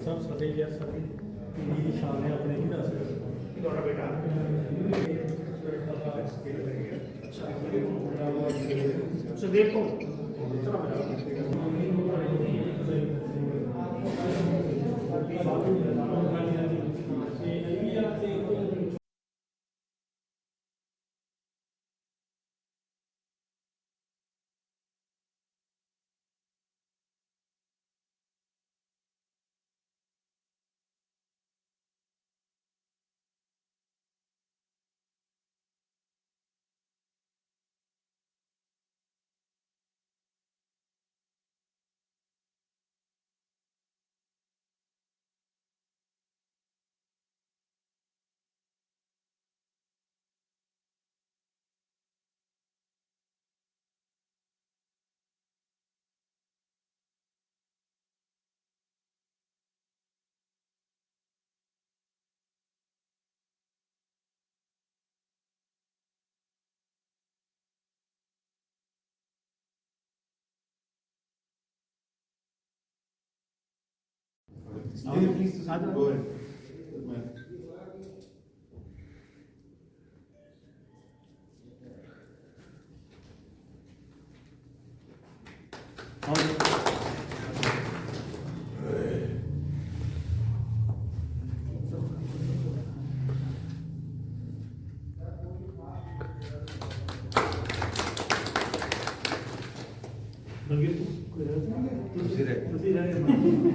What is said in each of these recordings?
ਸਾਹਿਬ ਸਾਡੇ ਆ ਸਾਡੇ ਦੀ ਸ਼ਾਨ ਹੈ ਆਪਣੇ ਹੀ ਦੱਸ ਰਹੇ ਤੁਹਾਡਾ ਬੇਟਾ? ਸੁਦੀਪ ਕੋ please go ahead. Stehen fließt es mit Gold. Direto. Direto.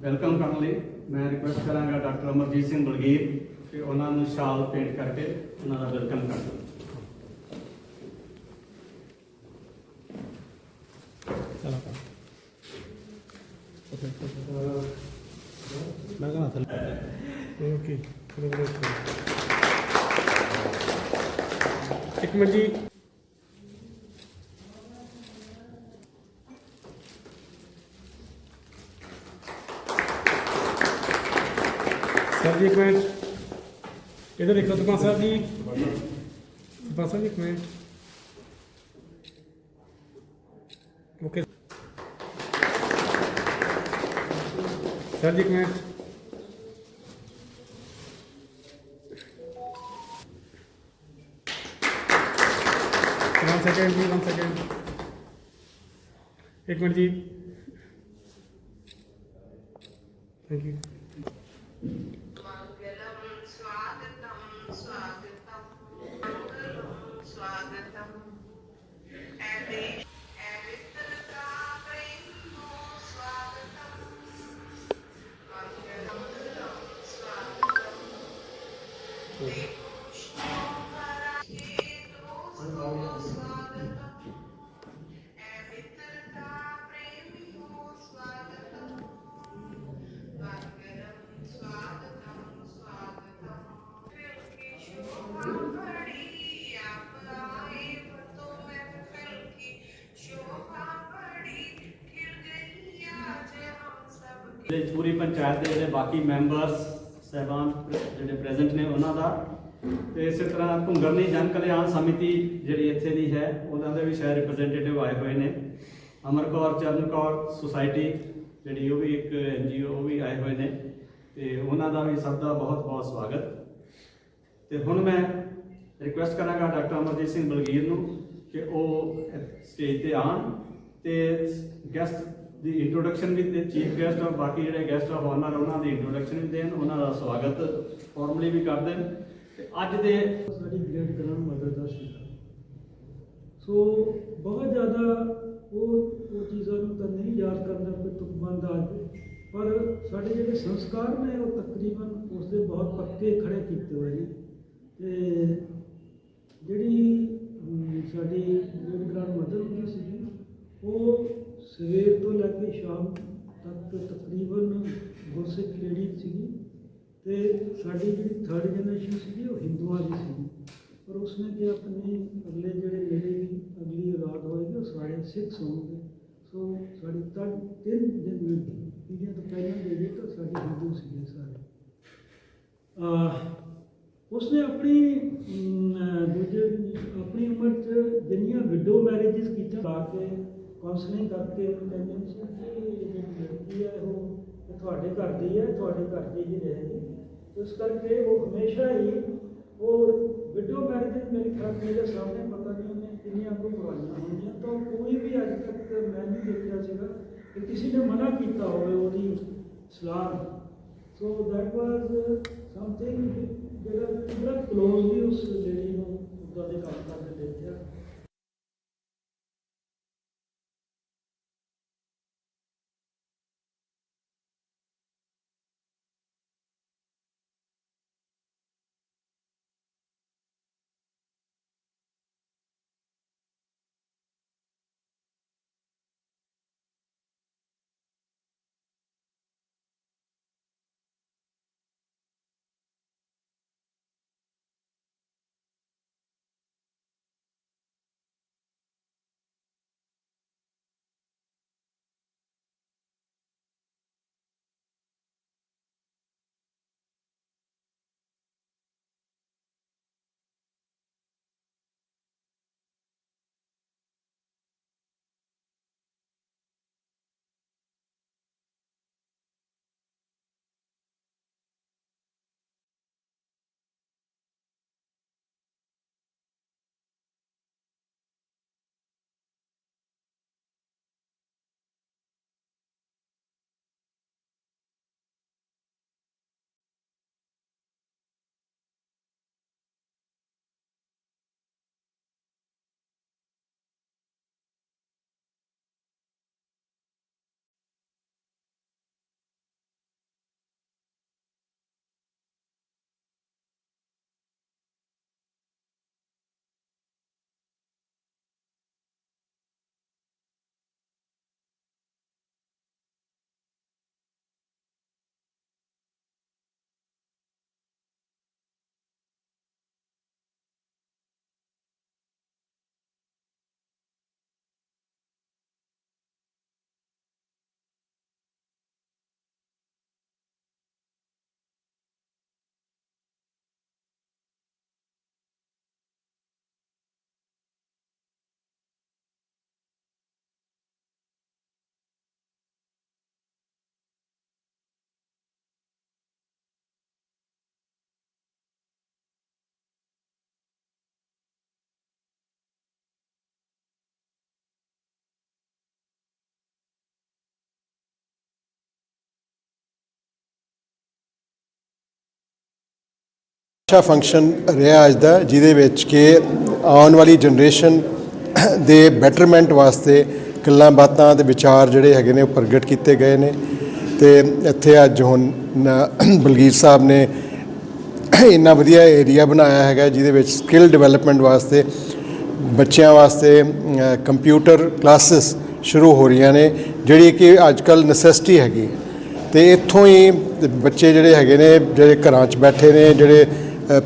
Welcome ਕਰਨ ਲਈ ਮੈਂ ਰਿਕੁਐਸਟ ਕਰਾਂਗਾ ਡਾਕਟਰ ਅਮਰਜੀਤ ਸਿੰਘ ਬਲਗੀਰ ਕਿ ਉਹਨਾਂ ਨੂੰ ਸ਼ਾਲ ਪੇਂਟ ਕਰਕੇ ਉਹਨਾਂ ਦਾ ਵੈਲਕਮ ਕਰ ਦਿਓ ਮੈਂ ਓਕੇ ਇੱਕ ਮਿੰਟ ਜੀ। Et là, quand tu penses à lui, tu penses. Ok. One second, one second. Thank you. സ്വാഗതം സ്വാഗതം ਜਿਹੜੇ ਪੂਰੀ ਪੰਚਾਇਤ ਦੇ ਜਿਹੜੇ ਬਾਕੀ ਮੈਂਬਰਸ, ਸਹਿਬਾਨ ਜਿਹੜੇ ਪ੍ਰੈਜ਼ੈਂਟ ਨੇ ਉਹਨਾਂ ਦਾ। ਤੇ ਇਸੇ ਤਰ੍ਹਾਂ ਘੁੰਗਰਨੀ ਜਨ ਕਲਿਆਣ ਸਮਿਤੀ ਜਿਹੜੀ ਇੱਥੇ ਦੀ ਹੈ ਉਹਨਾਂ ਦੇ ਵੀ ਸ਼ਾਇਦ ਰਿਪਰੈਜ਼ੈਂਟੇਟਿਵ ਆਏ ਹੋਏ ਨੇ। ਅਮਰ ਕੌਰ, ਚਰਨ ਕੌਰ ਸੁਸਾਇਟੀ ਜਿਹੜੀ ਉਹ ਵੀ ਇੱਕ ਐਨਜੀਓ ਉਹ ਵੀ ਆਏ ਹੋਏ ਨੇ। ਤੇ ਉਹਨਾਂ ਦਾ ਵੀ ਸਭ ਦਾ ਬਹੁਤ ਬਹੁਤ ਸਵਾਗਤ। ਤੇ ਹੁਣ ਮੈਂ ਰਿਕੁਐਸਟ ਕਰਾਂਗਾ ਡਾਕਟਰ ਅਮਰਜੀਤ ਸਿੰਘ ਬਲਗੀਰ ਨੂੰ ਕਿ ਉਹ ਸਟੇਜ ਤੇ ਆਣ ਤੇ ਗੈਸਟ ਦੀ ਇੰਟਰੋਡਕਸ਼ਨ ਵੀ ਦੇ ਚੀਫ ਗੈਸਟ ਔਰ ਬਾਕੀ ਜਿਹੜੇ ਗੈਸਟ ਆਫ ਆਨਰ ਉਹਨਾਂ ਦੀ ਇੰਟਰੋਡਕਸ਼ਨ ਵੀ ਦੇਣ, ਉਹਨਾਂ ਦਾ ਸਵਾਗਤ ਫਾਰਮਲੀ ਵੀ ਕਰ ਦੇਣ ਤੇ ਅੱਜ ਦੇ ਸਾਡੀ ਗ੍ਰੇਟ ਗ੍ਰਾਂਡ ਮਦਰ ਦਾ ਸੀ ਸੋ ਬਹੁਤ ਜ਼ਿਆਦਾ ਉਹ ਉਹ ਚੀਜ਼ਾਂ ਨੂੰ ਤਾਂ ਨਹੀਂ ਯਾਦ ਕਰਨਾ ਕੋਈ ਤੁਕਬੰਦ ਆ ਪਰ ਸਾਡੇ ਜਿਹੜੇ ਸੰਸਕਾਰ ਨੇ, ਉਹ ਤਕਰੀਬਨ ਉਸ ਦੇ ਬਹੁਤ ਪੱਕੇ ਖੜੇ ਕੀਤੇ ਹੋਏ ਨੇ। ਤੇ ਜਿਹੜੀ ਸਾਡੀ ਗ੍ਰੇਟ ਗ੍ਰਾਂਡ ਮਦਰ ਹੁੰਦੀ ਸੀ ਉਹ ਸਵੇਰ ਤੋਂ ਲੈ ਕੇ ਸ਼ਾਮ ਤੱਕ ਤਕਰੀਬਨ ਗੁਰਸਿੱਖ ਲੇਡੀ ਸੀਗੀ ਤੇ ਸਾਡੀ ਜਿਹੜੀ ਥਰਡ ਜਨਰੇਸ਼ਨ ਸੀਗੀ ਉਹ ਹਿੰਦੂਆਂ ਦੀ ਸੀਗੀ ਪਰ ਉਸਨੇ ਕਿ ਆਪਣੇ ਅਗਲੇ ਜਿਹੜੇ ਮੇਰੇ ਵੀ ਅਗਲੀ ਔਲਾਦ ਹੋਏਗੀ ਉਹ ਸਾਰੇ ਸਿੱਖ ਹੋਣਗੇ ਸੋ ਸਾਡੇ ਤਾਂ ਤਿੰਨ ਦਿਨ ਪੀੜ੍ਹੀਆਂ ਤੋਂ ਪਹਿਲਾਂ ਦੇ ਜਿਹੜੇ ਤਾਂ ਸਾਡੇ ਹਿੰਦੂ ਸੀਗੇ ਸਾਰੇ ਅਹ ਉਸਨੇ ਆਪਣੀ ਅਮ, ਅਹ, ਦੂਜੇ ਆਪਣੀ ਉਮਰ 'ਚ ਜਿੰਨੀਆਂ ਵਿਡੋ ਮੈਰਿਜਸ ਕੀਤੀਆਂ ਲਾ ਕੇ ਕਾਉਂਸਲਿੰਗ ਕਰਕੇ ਉਹਨੂੰ ਕਹਿੰਦੇ ਸੀ ਕਿ ਇਹ ਜਿਹੜੀ ਲੜਕੀ ਹੈ ਉਹ ਇਹ ਤੁਹਾਡੇ ਘਰ ਦੀ ਹੈ, ਤੁਹਾਡੇ ਘਰ ਦੀ ਹੀ ਰਹੇਗੀ ਇਸ ਕਰਕੇ ਉਹ ਹਮੇਸ਼ਾ ਹੀ ਉਹ ਵਿਡੋ ਮੈਰਿਜ ਮੇਰੇ ਖਿਆਲ ਮੇਰੇ ਸਾਹਮਣੇ ਪਤਾ ਨਹੀਂ ਉਹਨੇ ਕਿੰਨੀਆਂ ਕੁ ਪੁਰਾਣੀਆਂ ਹੋਣਗੀਆਂ ਤਾਂ ਕੋਈ ਵੀ ਅੱਜ ਤੱਕ ਮੈਂ ਨਹੀਂ ਦੇਖਿਆ ਸੀਗਾ ਕਿ ਕਿਸੇ ਨੇ ਮਨਾ ਕੀਤਾ ਹੋਵੇ ਉਹਦੀ ਸਲਾਹ ਨੂੰ। ਸੋ ਦੈਟ ਵਾਸ ਸਮਥਿੰਗ ਜਿਹੜਾ ਬੜਾ ਕਲੋਜ਼ਲੀ ਉਸ ਲੇਡੀ ਨੂੰ ਉਦਾਂ ਦੇ ਕੰਮ ਕਰਦੇ ਦੇਖਿਆ ਅੱਛਾ ਫੰਕਸ਼ਨ ਰਿਹਾ ਅੱਜ ਦਾ, ਜਿਹਦੇ ਵਿੱਚ ਕਿ ਆਉਣ ਵਾਲੀ ਜਨਰੇਸ਼ਨ ਦੇ ਬੈਟਰਮੈਂਟ ਵਾਸਤੇ ਗੱਲਾਂ ਬਾਤਾਂ ਤੇ ਵਿਚਾਰ ਜਿਹੜੇ ਹੈਗੇ ਨੇ ਉਹ ਪ੍ਰਗਟ ਕੀਤੇ ਗਏ ਨੇ। ਤੇ ਇੱਥੇ ਅੱਜ ਹੁਣ ਬਲਗੀਰ ਸਾਹਿਬ ਨੇ ਇੰਨਾ ਵਧੀਆ ਏਰੀਆ ਬਣਾਇਆ ਹੈਗਾ, ਜਿਹਦੇ ਵਿੱਚ ਸਕਿੱਲ ਡਿਵੈਲਪਮੈਂਟ ਵਾਸਤੇ ਬੱਚਿਆਂ ਵਾਸਤੇ ਕੰਪਿਊਟਰ ਕਲਾਸਿਸ ਸ਼ੁਰੂ ਹੋ ਰਹੀਆਂ ਨੇ, ਜਿਹੜੀ ਕਿ ਅੱਜ ਕੱਲ ਨੈਸੈਸਿਟੀ ਹੈਗੀ ਹੈ। ਤੇ ਇੱਥੋਂ ਹੀ ਬੱਚੇ ਜਿਹੜੇ ਹੈਗੇ ਨੇ, ਜਿਹੜੇ ਘਰਾਂ 'ਚ ਬੈਠੇ ਨੇ, ਜਿਹੜੇ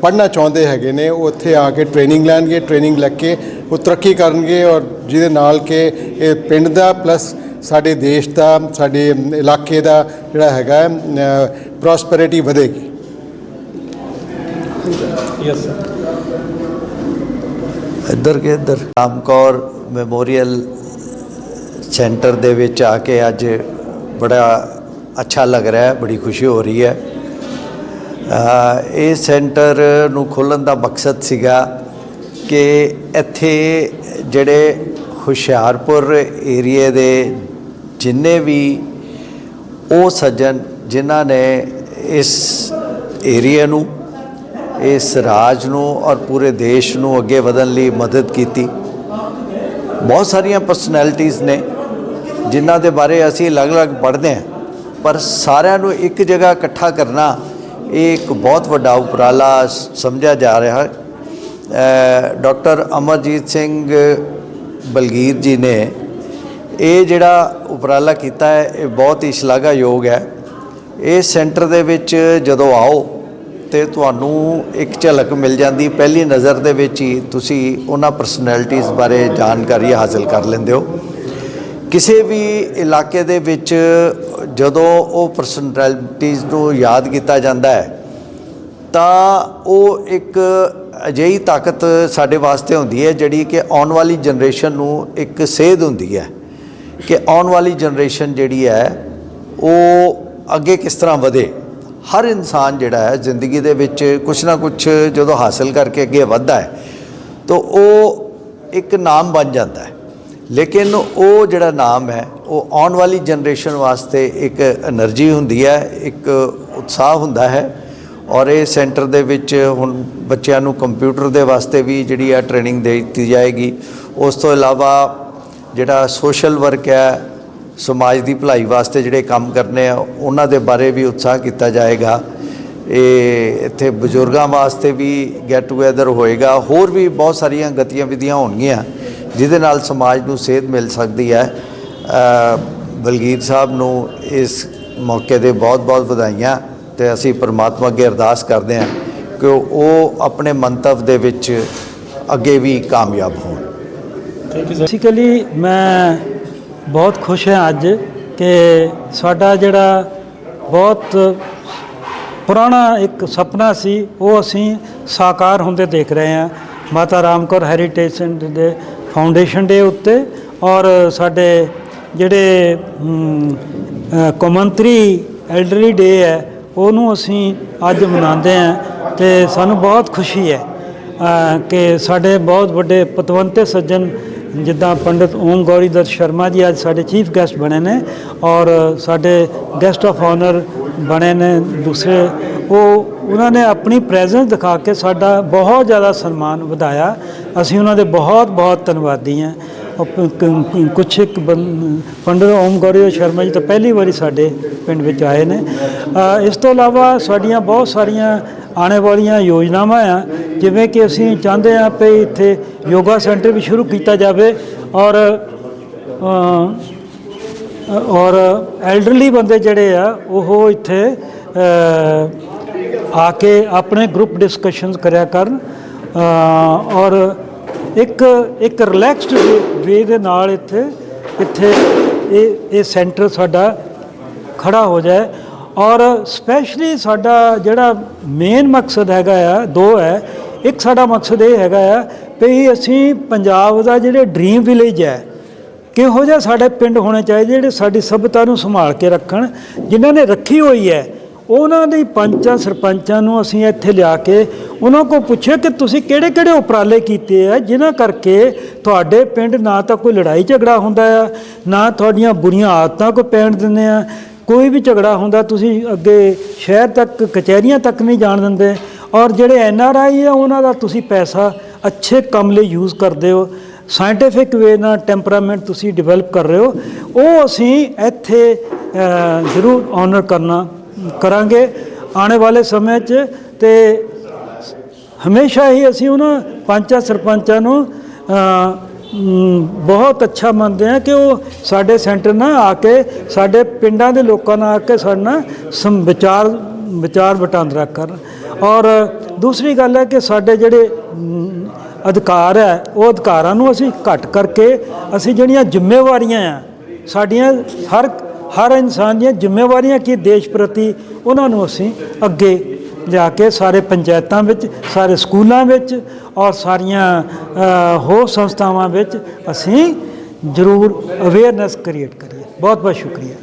ਪੜ੍ਹਨਾ ਚਾਹੁੰਦੇ ਹੈਗੇ ਨੇ ਉਹ ਉੱਥੇ ਆ ਕੇ ਟ੍ਰੇਨਿੰਗ ਲੈਣਗੇ ਟ੍ਰੇਨਿੰਗ ਲੈ ਕੇ ਉਹ ਤਰੱਕੀ ਕਰਨਗੇ ਔਰ ਜਿਹਦੇ ਨਾਲ ਕਿ ਇਹ ਪਿੰਡ ਦਾ ਪਲੱਸ ਸਾਡੇ ਦੇਸ਼ ਦਾ ਸਾਡੇ ਇਲਾਕੇ ਦਾ ਜਿਹੜਾ ਹੈਗਾ ਪ੍ਰੋਸਪੈਰਿਟੀ ਵਧੇਗੀ। ਯੈਸ ਸਰ ਇੱਧਰ ਕੇ ਇੱਧਰ। ਰਾਮਕੌਰ ਮੈਮੋਰੀਅਲ ਸੈਂਟਰ ਦੇ ਵਿੱਚ ਆ ਕੇ ਅੱਜ ਬੜਾ ਅੱਛਾ ਲੱਗ ਰਿਹਾ ਹੈ ਬੜੀ ਖੁਸ਼ੀ ਹੋ ਰਹੀ ਹੈ। ਇਹ ਸੈਂਟਰ ਨੂੰ ਖੋਲ੍ਹਣ ਦਾ ਮਕਸਦ ਸੀਗਾ ਕਿ ਇੱਥੇ ਜਿਹੜੇ ਹੁਸ਼ਿਆਰਪੁਰ ਏਰੀਏ ਦੇ ਜਿੰਨੇ ਵੀ ਉਹ ਸੱਜਣ ਜਿਨ੍ਹਾਂ ਨੇ ਇਸ ਏਰੀਏ ਨੂੰ, ਇਸ ਰਾਜ ਨੂੰ ਔਰ ਪੂਰੇ ਦੇਸ਼ ਨੂੰ ਅੱਗੇ ਵਧਣ ਲਈ ਮਦਦ ਕੀਤੀ। ਬਹੁਤ ਸਾਰੀਆਂ ਪਰਸਨੈਲਿਟੀਆਂ ਨੇ ਜਿਨ੍ਹਾਂ ਦੇ ਬਾਰੇ ਅਸੀਂ ਅਲੱਗ-ਅਲੱਗ ਪੜ੍ਹਦੇ ਹਾਂ, ਪਰ ਸਾਰਿਆਂ ਨੂੰ ਇੱਕ ਜਗ੍ਹਾ ਇਕੱਠਾ ਕਰਨਾ ਇਹ ਇੱਕ ਬਹੁਤ ਵੱਡਾ ਉਪਰਾਲਾ ਸਮਝਿਆ ਜਾ ਰਿਹਾ ਹੈ। ਡਾਕਟਰ ਅਮਰਜੀਤ ਸਿੰਘ ਬਲਗੀਰ ਜੀ ਨੇ ਇਹ ਜਿਹੜਾ ਉਪਰਾਲਾ ਕੀਤਾ ਹੈ, ਇਹ ਬਹੁਤ ਹੀ ਸ਼ਲਾਘਾਯੋਗ ਹੈ। ਇਹ ਸੈਂਟਰ ਦੇ ਵਿੱਚ ਜਦੋਂ ਆਓ ਤੇ ਤੁਹਾਨੂੰ ਇੱਕ ਝਲਕ ਮਿਲ ਜਾਂਦੀ, ਪਹਿਲੀ ਨਜ਼ਰ ਦੇ ਵਿੱਚ ਹੀ ਤੁਸੀਂ ਉਹਨਾਂ ਪਰਸਨੈਲਿਟੀਆਂ ਬਾਰੇ ਜਾਣਕਾਰੀ ਹਾਸਲ ਕਰ ਲੈਂਦੇ ਹੋ। ਕਿਸੇ ਵੀ ਇਲਾਕੇ ਦੇ ਵਿੱਚ ਜਦੋਂ ਉਹ ਪਰਸਨੈਲਿਟੀਜ਼ ਨੂੰ ਯਾਦ ਕੀਤਾ ਜਾਂਦਾ ਹੈ, ਤਾਂ ਉਹ ਇੱਕ ਅਜਿਹੀ ਤਾਕਤ ਸਾਡੇ ਵਾਸਤੇ ਹੁੰਦੀ ਹੈ ਜਿਹੜੀ ਕਿ ਆਉਣ ਵਾਲੀ ਜਨਰੇਸ਼ਨ ਨੂੰ ਇੱਕ ਸੇਧ ਹੁੰਦੀ ਹੈ ਕਿ ਆਉਣ ਵਾਲੀ ਜਨਰੇਸ਼ਨ ਜਿਹੜੀ ਹੈ, ਉਹ ਅੱਗੇ ਕਿਸ ਤਰ੍ਹਾਂ ਵਧੇ। ਹਰ ਇਨਸਾਨ ਜਿਹੜਾ ਹੈ ਜ਼ਿੰਦਗੀ ਦੇ ਵਿੱਚ ਕੁਛ ਨਾ ਕੁਛ ਜਦੋਂ ਹਾਸਲ ਕਰਕੇ ਅੱਗੇ ਵੱਧਦਾ ਹੈ, ਤਾਂ ਉਹ ਇੱਕ ਨਾਮ ਬਣ ਜਾਂਦਾ ਹੈ। ਲੇਕਿਨ ਉਹ ਜਿਹੜਾ ਨਾਮ ਹੈ, ਉਹ ਆਉਣ ਵਾਲੀ ਜਨਰੇਸ਼ਨ ਵਾਸਤੇ ਇੱਕ એનર્ਜੀ ਹੁੰਦੀ ਹੈ, ਇੱਕ ਉਤਸ਼ਾਹ ਹੁੰਦਾ ਹੈ ਔਰ ਇਹ ਸੈਂਟਰ ਦੇ ਵਿੱਚ ਹੁਣ ਬੱਚਿਆਂ ਨੂੰ ਕੰਪਿਊਟਰ ਦੇ ਵਾਸਤੇ ਵੀ ਜਿਹੜੀ ਆ ਟ੍ਰੇਨਿੰਗ ਦੇ ਦਿੱਤੀ ਜਾਏਗੀ। ਉਸ ਤੋਂ ਇਲਾਵਾ ਜਿਹੜਾ ਸੋਸ਼ਲ ਵਰਕ ਹੈ, ਸਮਾਜ ਦੀ ਭਲਾਈ ਵਾਸਤੇ ਜਿਹੜੇ ਕੰਮ ਕਰਨੇ ਆ, ਉਹਨਾਂ ਦੇ ਬਾਰੇ ਵੀ ਉਤਸ਼ਾਹ ਕੀਤਾ ਜਾਏਗਾ। ਇਹ ਇੱਥੇ ਬਜ਼ੁਰਗਾਂ ਵਾਸਤੇ ਵੀ ਗੈਟ ਟੂਗੇਦਰ ਹੋਏਗਾ। ਹੋਰ ਵੀ ਬਹੁਤ ਸਾਰੀਆਂ ਗਤੀਆਂ ਵਿਧੀਆਂ ਹੋਣਗੀਆਂ। ਜਿਹਦੇ ਨਾਲ ਸਮਾਜ ਨੂੰ ਸੇਧ ਮਿਲ ਸਕਦੀ ਹੈ। ਬਲਗੀਰ ਸਾਹਿਬ ਨੂੰ ਇਸ ਮੌਕੇ ਦੇ ਬਹੁਤ-ਬਹੁਤ ਵਧਾਈਆਂ ਤੇ ਅਸੀਂ ਪ੍ਰਮਾਤਮਾ ਅੱਗੇ ਅਰਦਾਸ ਕਰਦੇ ਹਾਂ ਕਿ ਉਹ ਆਪਣੇ ਮੰਤਵ ਦੇ ਵਿੱਚ ਅੱਗੇ ਵੀ ਕਾਮਯਾਬ ਹੋਣ। ਬੇਸਿਕਲੀ ਮੈਂ ਬਹੁਤ ਖੁਸ਼ ਹਾਂ ਅੱਜ ਕਿ ਸਾਡਾ ਜਿਹੜਾ ਬਹੁਤ ਪੁਰਾਣਾ ਇੱਕ ਸੁਪਨਾ ਸੀ, ਉਹ ਅਸੀਂ ਸਾਕਾਰ ਹੁੰਦੇ ਦੇਖ ਰਹੇ ਹਾਂ। ਮਾਤਾ ਰਾਮਕੌਰ ਹੈਰੀਟੇਜ ਸੈਂਟਰ ਦੇ ਫਾਊਂਡੇਸ਼ਨ ਡੇ ਉੱਤੇ ਔਰ ਸਾਡੇ ਜਿਹੜੇ ਅਮ, ਅ, ਐਲਡਰਲੀ ਡੇ ਹੈ ਉਹਨੂੰ ਅਸੀਂ ਅੱਜ ਮਨਾਉਂਦੇ ਹਾਂ ਤੇ ਸਾਨੂੰ ਬਹੁਤ ਖੁਸ਼ੀ ਹੈ ਕਿ ਸਾਡੇ ਬਹੁਤ ਵੱਡੇ ਪਤਵੰਤੇ ਸੱਜਣ ਜਿੱਦਾਂ ਪੰਡਿਤ ਓਮ ਗੌਰੀਦਰ ਸ਼ਰਮਾ ਜੀ ਅੱਜ ਸਾਡੇ ਚੀਫ ਗੈਸਟ ਬਣੇ ਨੇ ਔਰ ਸਾਡੇ ਗੈਸਟ ਆਫ ਆਨਰ ਬਣੇ ਨੇ ਦੂਸਰੇ। ਉਹ, ਉਹਨਾਂ ਨੇ ਆਪਣੀ ਪ੍ਰੈਜ਼ੈਂਸ ਦਿਖਾ ਕੇ ਸਾਡਾ ਬਹੁਤ ਜ਼ਿਆਦਾ ਸਨਮਾਨ ਵਧਾਇਆ। ਅਸੀਂ ਉਹਨਾਂ ਦੇ ਬਹੁਤ ਬਹੁਤ ਧੰਨਵਾਦੀ ਹਾਂ। ਕੁਛ ਇੱਕ ਬੰ- ਪੰਡਿਤ ਓਮ ਗੌਰੀ ਸ਼ਰਮਾ ਜੀ ਤਾਂ ਪਹਿਲੀ ਵਾਰੀ ਸਾਡੇ ਪਿੰਡ ਵਿੱਚ ਆਏ ਨੇ। ਇਸ ਤੋਂ ਇਲਾਵਾ ਸਾਡੀਆਂ ਬਹੁਤ ਸਾਰੀਆਂ ਆਉਣ ਵਾਲੀਆਂ ਯੋਜਨਾਵਾਂ ਆ, ਜਿਵੇਂ ਕਿ ਅਸੀਂ ਚਾਹੁੰਦੇ ਹਾਂ ਕਿ ਇੱਥੇ ਯੋਗਾ ਸੈਂਟਰ ਵੀ ਸ਼ੁਰੂ ਕੀਤਾ ਜਾਵੇ ਔਰ ਔਰ ਐਲਡਰਲੀ ਬੰਦੇ ਜਿਹੜੇ ਆ, ਉਹ ਇੱਥੇ ਆ ਕੇ ਆਪਣੇ ਗਰੁੱਪ ਡਿਸਕਸ਼ਨਸ ਕਰਿਆ ਕਰਨ ਔਰ ਇੱਕ ਇੱਕ ਰਿਲੈਕਸਡ ਵੇ ਦੇ ਨਾਲ ਇੱਥੇ ਇੱਥੇ ਇਹ ਇਹ ਸੈਂਟਰ ਸਾਡਾ ਖੜਾ ਹੋ ਜਾਏ ਔਰ ਸਪੈਸ਼ਲੀ ਸਾਡਾ ਜਿਹੜਾ ਮੇਨ ਮਕਸਦ ਹੈਗਾ ਆ, ਦੋ ਹੈ, ਇੱਕ ਸਾਡਾ ਮਕਸਦ ਇਹ ਹੈਗਾ ਆ ਵੀ ਅਸੀਂ ਪੰਜਾਬ ਦਾ ਜਿਹੜੇ ਡ੍ਰੀਮ ਵਿਲੇਜ ਹੈ, ਕਿਹੋ ਜਿਹਾ ਸਾਡੇ ਪਿੰਡ ਹੋਣੇ ਚਾਹੀਦੇ ਜਿਹੜੇ ਸਾਡੀ ਸਭਿਅਤਾ ਨੂੰ ਸੰਭਾਲ ਕੇ ਰੱਖਣ, ਜਿਨ੍ਹਾਂ ਨੇ ਰੱਖੀ ਹੋਈ ਹੈ, ਉਹਨਾਂ ਦੇ ਪੰਚਾਂ ਸਰਪੰਚਾਂ ਨੂੰ ਅਸੀਂ ਇੱਥੇ ਲਿਆ ਕੇ ਉਹਨਾਂ ਕੋਲ ਪੁੱਛਿਆ ਕਿ ਤੁਸੀਂ ਕਿਹੜੇ ਕਿਹੜੇ ਉਪਰਾਲੇ ਕੀਤੇ ਆ, ਜਿਨ੍ਹਾਂ ਕਰਕੇ ਤੁਹਾਡੇ ਪਿੰਡ ਨਾ ਤਾਂ ਕੋਈ ਲੜਾਈ ਝਗੜਾ ਹੁੰਦਾ ਆ, ਨਾ ਤੁਹਾਡੀਆਂ ਬੁਰੀਆਂ ਆਦਤਾਂ ਕੋ ਪੈਣ ਦਿੰਦੇ ਆ, ਕੋਈ ਵੀ ਝਗੜਾ ਹੁੰਦਾ ਤੁਸੀਂ ਅੱਗੇ ਸ਼ਹਿਰ ਤੱਕ, ਕਚਹਿਰੀਆਂ ਤੱਕ ਨਹੀਂ ਜਾਣ ਦਿੰਦੇ, ਔਰ ਜਿਹੜੇ ਐਨ ਆਰ ਆਈ ਆ, ਉਹਨਾਂ ਦਾ ਤੁਸੀਂ ਪੈਸਾ ਅੱਛੇ ਕੰਮ ਲਈ ਯੂਜ਼ ਕਰਦੇ ਹੋ। ਸਾਇੰਟੀਫਿਕ ਵੇ ਨਾਲ ਟੈਂਪਰਾਮੈਂਟ ਤੁਸੀਂ ਡਿਵੈਲਪ ਕਰ ਰਹੇ ਹੋ। ਉਹ ਅਸੀਂ ਇੱਥੇ ਜ਼ਰੂਰ ਆਨਰ ਕਰਨਾ, ਕਰਾਂਗੇ। ਆਉਣ ਵਾਲੇ ਸਮੇਂ 'ਚ ਤੇ ਹਮੇਸ਼ਾ ਹੀ ਅਸੀਂ ਉਹਨਾਂ ਪੰਚਾਂ ਸਰਪੰਚਾਂ ਨੂੰ ਬਹੁਤ ਅੱਛਾ ਮੰਨਦੇ ਹਾਂ ਕਿ ਉਹ ਸਾਡੇ ਸੈਂਟਰ ਨਾਲ ਆ ਕੇ, ਸਾਡੇ ਪਿੰਡਾਂ ਦੇ ਲੋਕਾਂ ਨਾਲ ਆ ਕੇ ਸਾਡੇ ਨਾਲ ਸਮ ਵਿਚਾਰ ਵਿਚਾਰ ਵਟਾਂਦਰਾ ਕਰਨ। ਔਰ ਦੂਸਰੀ ਗੱਲ ਹੈ ਕਿ ਸਾਡੇ ਜਿਹੜੇ ਅਧਿਕਾਰ ਹੈ, ਉਹ ਅਧਿਕਾਰਾਂ ਨੂੰ ਅਸੀਂ ਘੱਟ ਕਰਕੇ ਅਸੀਂ ਜਿਹੜੀਆਂ ਜ਼ਿੰਮੇਵਾਰੀਆਂ ਆ, ਸਾਡੀਆਂ ਹਰ ਹਰ ਇਨਸਾਨ ਦੀਆਂ ਜ਼ਿੰਮੇਵਾਰੀਆਂ ਕੀ ਦੇਸ਼ ਪ੍ਰਤੀ, ਉਹਨਾਂ ਨੂੰ ਅਸੀਂ ਅੱਗੇ ਲਿਆ ਕੇ ਸਾਰੇ ਪੰਚਾਇਤਾਂ ਵਿੱਚ, ਸਾਰੇ ਸਕੂਲਾਂ ਵਿੱਚ ਔਰ ਸਾਰੀਆਂ ਹੋਰ ਸੰਸਥਾਵਾਂ ਵਿੱਚ ਅਸੀਂ ਜ਼ਰੂਰ ਅਵੇਅਰਨੈਸ ਕ੍ਰੀਏਟ ਕਰੀਏ। ਬਹੁਤ ਬਹੁਤ ਸ਼ੁਕਰੀਆ।